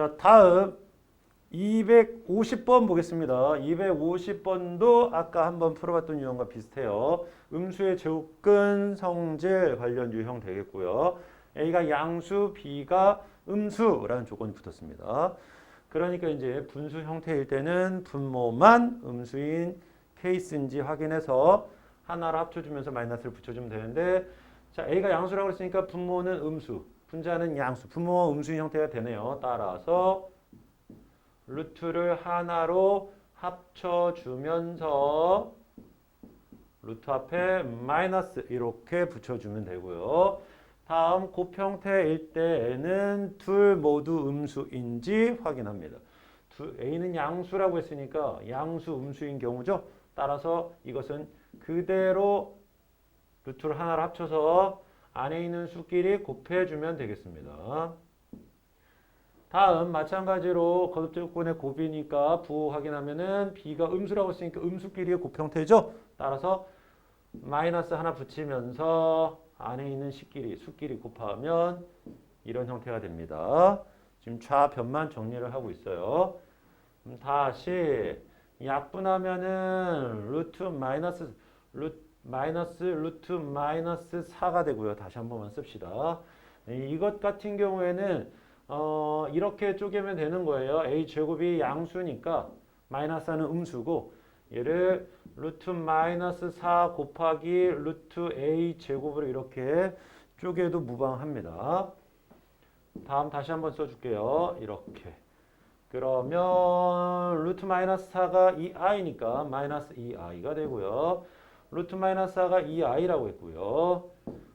자, 다음 250번 보겠습니다. 250번도 아까 한번 풀어봤던 유형과 비슷해요. 음수의 제곱근 성질 관련 유형 되겠고요. A가 양수, B가 음수라는 조건이 붙었습니다. 그러니까 이제 분수 형태일 때는 분모만 음수인 케이스인지 확인해서 하나를 합쳐주면서 마이너스를 붙여주면 되는데 자 A가 양수라고 했으니까 분모는 음수, 분자는 양수, 분모와 음수인 형태가 되네요. 따라서 루트를 하나로 합쳐주면서 루트 앞에 마이너스 이렇게 붙여주면 되고요. 다음 곱형태일 때에는 둘 모두 음수인지 확인합니다. 두, A는 양수라고 했으니까 양수 음수인 경우죠. 따라서 이것은 그대로 루트를 하나로 합쳐서 안에 있는 수끼리 곱해주면 되겠습니다. 다음 마찬가지로 거듭조건의 곱이니까 부 확인하면은 b가 음수라고 했으니까 음수끼리의 곱형태죠. 따라서 마이너스 하나 붙이면서 안에 있는 식끼리 수끼리 곱하면 이런 형태가 됩니다. 지금 좌변만 정리를 하고 있어요. 음, 다시 약분하면은 루트 마이너스 루트 마이너스 루트 마이너스 4가 되고요. 다시 한 번만 씁시다. 이- 이것 같은 경우에는 어, 이렇게 쪼개면 되는 거예요. a 제곱이 양수니까 마이너스는 음수고 얘를 루트 마이너스 4 곱하기 루트 a 제곱으로 이렇게 쪼개도 무방합니다. 다음 다시 한번 써줄게요. 이렇게. 그러면 루트 마이너스 4가 2i니까 마이너스 2i가 되고요. 루트 마이너스 4가 2i라고 했고요.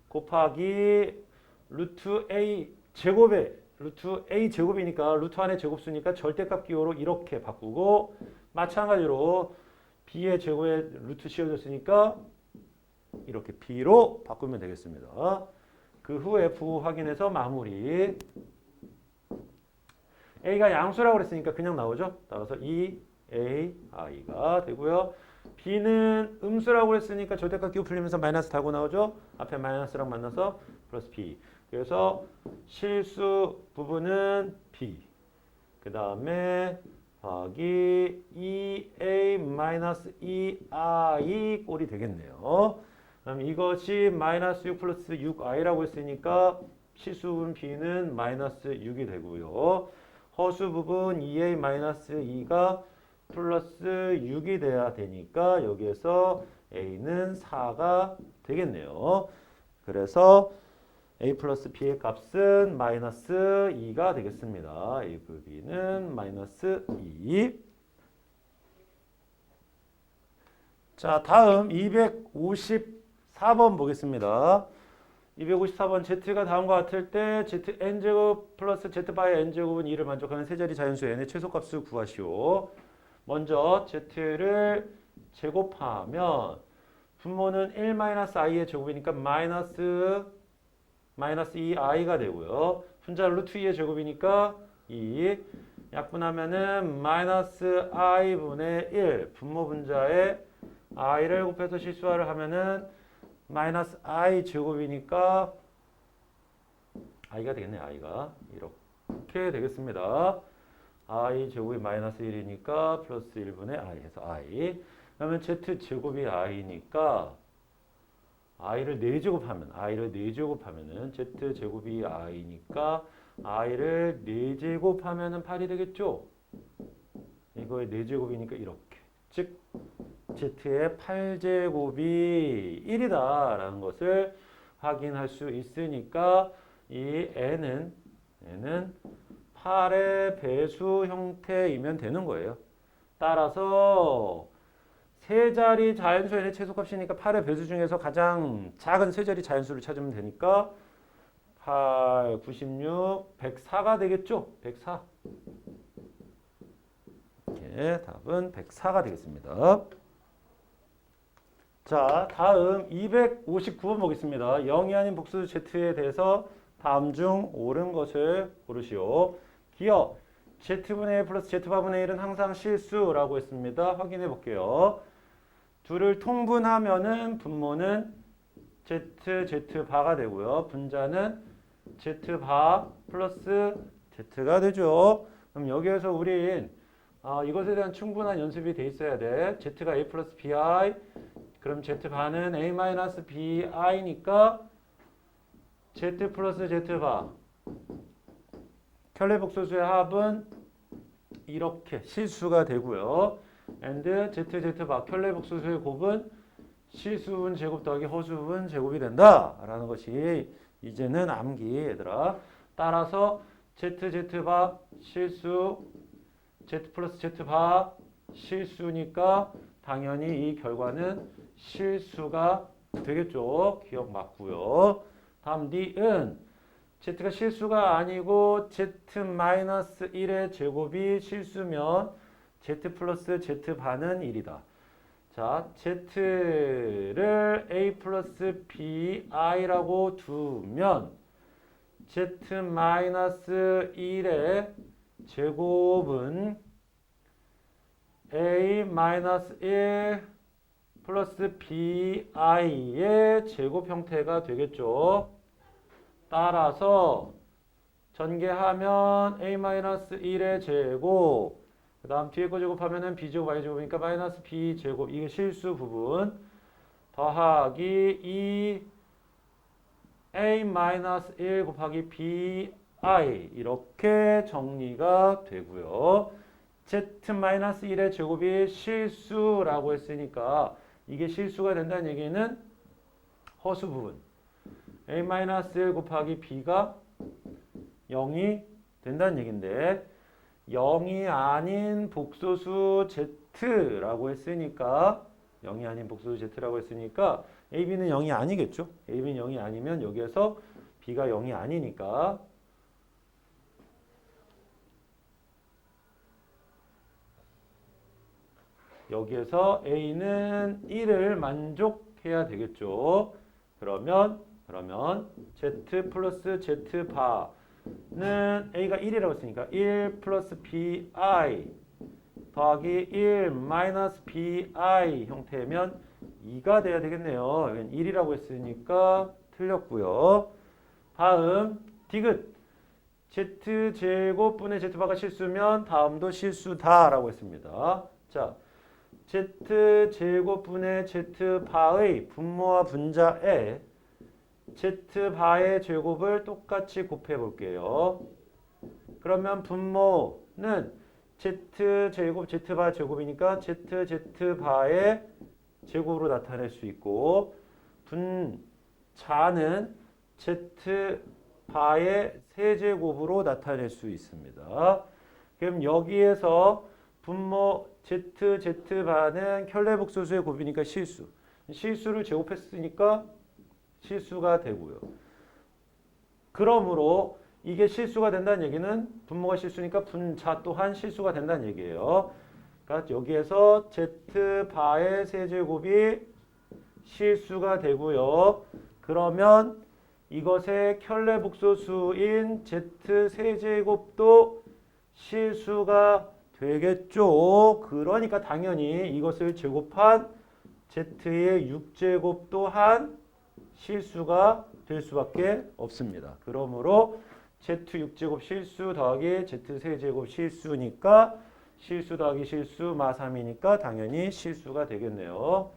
곱하기 루트 a 제곱에 루트 a 제곱이니까 루트 안에 제곱수니까 절대값 기호로 이렇게 바꾸고 마찬가지로 b의 제곱에 루트 씌워졌으니까 이렇게 b로 바꾸면 되겠습니다. 그 후에 부 확인해서 마무리. a가 양수라고 그랬으니까 그냥 나오죠. 따라서 2 a i가 되고요. B는 음수라고 했으니까 절대값 기호 풀리면서 마이너스 달고 나오죠. 앞에 마이너스랑 만나서 플러스 b. 그래서 실수 부분은 b. 그 다음에 더하기 2a 마이너스 2i 꼴이 되겠네요. 그럼 이것이 마이너스 6 플러스 6i라고 했으니까 실수 부분 b는 마이너스 6이 되고요. 허수 부분 2a 마이너스 2가 플러스 6이 돼야 되니까 여기에서 a는 4가 되겠네요. 그래서 a 플러스 b의 값은 마이너스 2가 되겠습니다. a 그 b는 마이너스 2. 자, 다음 254번 보겠습니다. 254번 z가 다음과 같을 때 z n제곱 플러스 z 바의 n제곱은 2를 만족하는 세 자리 자연수 n의 최소값을 구하시오. 먼저 z를 제곱하면 분모는 1-i의 제곱이니까 마이너스 마이너스 2i가 되고요. 분자 루트 2의 제곱이니까 2 약분하면은 마이너스 i분의 1 분모 분자에 i를 곱해서 실수화를 하면은 마이너스 i 제곱이니까 i가 되겠네 i가 이렇게 되겠습니다. I 제곱이 마이너스 1이니까 플러스 1분의 i 해서 i 그러면 z 제곱이 i니까 i를 4제곱하면 i를 4제곱하면은 z 제곱이 i니까 i를 4제곱하면은 8이 되겠죠? 이거의 4제곱이니까 이렇게 즉 z의 8제곱이 1이다라는 것을 확인할 수 있으니까 이 n은 n은 8의 배수 형태이면 되는 거예요. 따라서 세 자리 자연수 n의 최소값이니까 8의 배수 중에서 가장 작은 세 자리 자연수를 찾으면 되니까 8, 96, 104가 되겠죠? 104. 이렇게 답은 104가 되겠습니다. 자, 다음 259번 보겠습니다. 0이 아닌 복수 z에 대해서 다음 중 옳은 것을 고르시오. 기억 z분의 1 플러스 z바분의 1은 항상 실수라고 했습니다. 확인해 볼게요. 둘을 통분하면은 분모는 z, z바가 되고요. 분자는 z바 플러스 z가 되죠. 그럼 여기에서 우린 아, 이것에 대한 충분한 연습이 돼 있어야 돼. z가 a 플러스 bi 그럼 z 반은 a 마이너스 bi니까 z 플러스 z 바 켤레 복소수의 합은 이렇게 실수가 되고요. and z z 바 켤레 복소수의 곱은 실수분 제곱 더하기 허수분 제곱이 된다라는 것이 이제는 암기 얘들아. 따라서 z z 바 실수 z 플러스 z 바 실수니까 당연히 이 결과는 실수가 되겠죠. 기억 맞고요. 다음 니은 z가 실수가 아니고 z 마이너스 1의 제곱이 실수면 z 플러스 z 반은 1이다. 자, z를 a 플러스 bi라고 두면 z 마이너스 1의 제곱은 a 마이너스 1 플러스 bi의 제곱 형태가 되겠죠. 따라서 전개하면 a 마이너스 1의 제곱 그 다음 뒤에 거 제곱하면은 b제곱 y제곱이니까 마이너스 b제곱. 이게 실수 부분. 더하기 2 a 마이너스 1 곱하기 bi 이렇게 정리가 되고요. z 마이너스 1의 제곱이 실수라고 했으니까 이게 실수가 된다는 얘기는 허수 부분 a 마이너스 1 곱하기 b가 0이 된다는 얘긴데 0이 아닌 복소수 z라고 했으니까 0이 아닌 복소수 z라고 했으니까 ab는 0이 아니겠죠? ab는 0이 아니면 여기에서 b가 0이 아니니까 여기에서 a는 1을 만족해야 되겠죠. 그러면 그러면 z 플러스 z 바는 a가 1이라고 했으니까 1 플러스 bi 더하기 1 마이너스 bi 형태면 2가 돼야 되겠네요. 여기는 1이라고 했으니까 틀렸고요. 다음 디귿 z 제곱 분의 z 바가 실수면 다음도 실수다라고 했습니다. 자, z 제곱분의 z 바의 분모와 분자에 z 바의 제곱을 똑같이 곱해 볼게요. 그러면 분모는 z 제곱 z 바 제곱이니까 z z 바의 제곱으로 나타낼 수 있고 분자는 z 바의 세제곱으로 나타낼 수 있습니다. 그럼 여기에서 분모 z z 반은 켤레복소수의 곱이니까 실수. 실수를 제곱했으니까 실수가 되고요. 그러므로 이게 실수가 된다는 얘기는 분모가 실수니까 분자 또한 실수가 된다는 얘기예요. 그러니까 여기에서 z 바의 세제곱이 실수가 되고요. 그러면 이것의 켤레복소수인 z 세제곱도 실수가 되겠죠. 그러니까 당연히 이것을 제곱한 z의 6제곱 또한 실수가 될 수밖에 없습니다. 그러므로 z 6제곱 실수 더하기 z 세제곱 실수니까 실수 더하기 실수 마3이니까 당연히 실수가 되겠네요.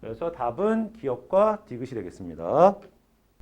그래서 답은 기억과 디귿이 되겠습니다.